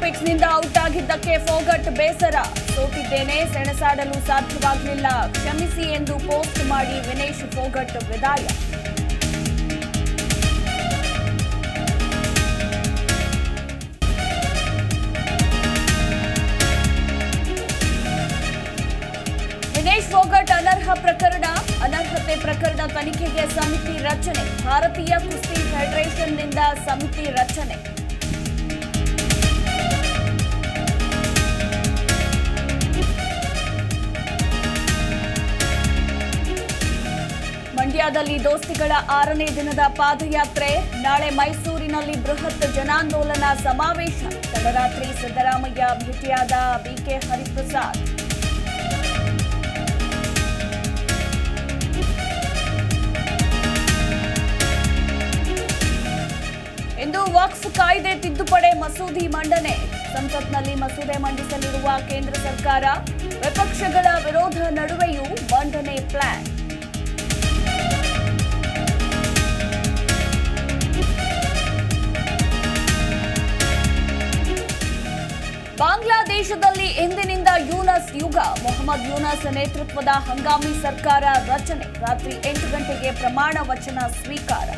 ಒಲಿಂಪಿಕ್ಸ್ನಿಂದ out ಆಗಿದ್ದಕ್ಕೆ ಫೋಗಟ್ ಬೇಸರ. ಸೋತಿದ್ದೇನೆ, ಸೆಣಸಾಡಲು ಸಾಧ್ಯವಾಗಲಿಲ್ಲ. ಕ್ಷಮಿಸಿ ಎಂದು ಪೋಸ್ಟ್ ಮಾಡಿ ವಿನೇಶ್ ಫೋಗಟ್ ವಿದಾಯ. ವಿನೇಶ್ ಫೋಗಟ್ ಅನರ್ಹ ಪ್ರಕರಣ, ಅನರ್ಹತೆ ಪ್ರಕರಣ ತನಿಖೆಗೆ ಸಮಿತಿ ರಚನೆ. ಭಾರತೀಯ ಕುಸ್ತಿ ಫೆಡರೇಷನ್ನಿಂದ ಸಮಿತಿ ರಚನೆ. ಮಂಡ್ಯದಲ್ಲಿ ದೋಸ್ತಿಗಳ ಆರನೇ ದಿನದ ಪಾದಯಾತ್ರೆ. ನಾಳೆ ಮೈಸೂರಿನಲ್ಲಿ ಬೃಹತ್ ಜನಾಂದೋಲನ ಸಮಾವೇಶ. ತಡರಾತ್ರಿ ಸಿದ್ದರಾಮಯ್ಯ ಭೇಟಿಯಾದ ಬಿಕೆ ಹರಿಪ್ರಸಾದ್. ಇಂದು ವಕ್ಫ್ ಕಾಯ್ದೆ ತಿದ್ದುಪಡಿ ಮಸೂದೆ ಮಂಡನೆ. ಸಂಸತ್ನಲ್ಲಿ ಮಸೂದೆ ಮಂಡಿಸಲಿರುವ ಕೇಂದ್ರ ಸರ್ಕಾರ. ವಿಪಕ್ಷಗಳ ವಿರೋಧ ನಡುವೆಯೂ ಮಂಡನೆ ಪ್ಲಾನ್. ಬಾಂಗ್ಲಾದೇಶದಲ್ಲಿ ಇಂದಿನಿಂದ ಯೂನಸ್ ಯುಗ. ಮೊಹಮ್ಮದ್ ಯೂನಸ್ ನೇತೃತ್ವದ ಹಂಗಾಮಿ ಸರ್ಕಾರ ರಚನೆ. ರಾತ್ರಿ ಎಂಟು ಗಂಟೆಗೆ ಪ್ರಮಾಣ ವಚನ ಸ್ವೀಕಾರ.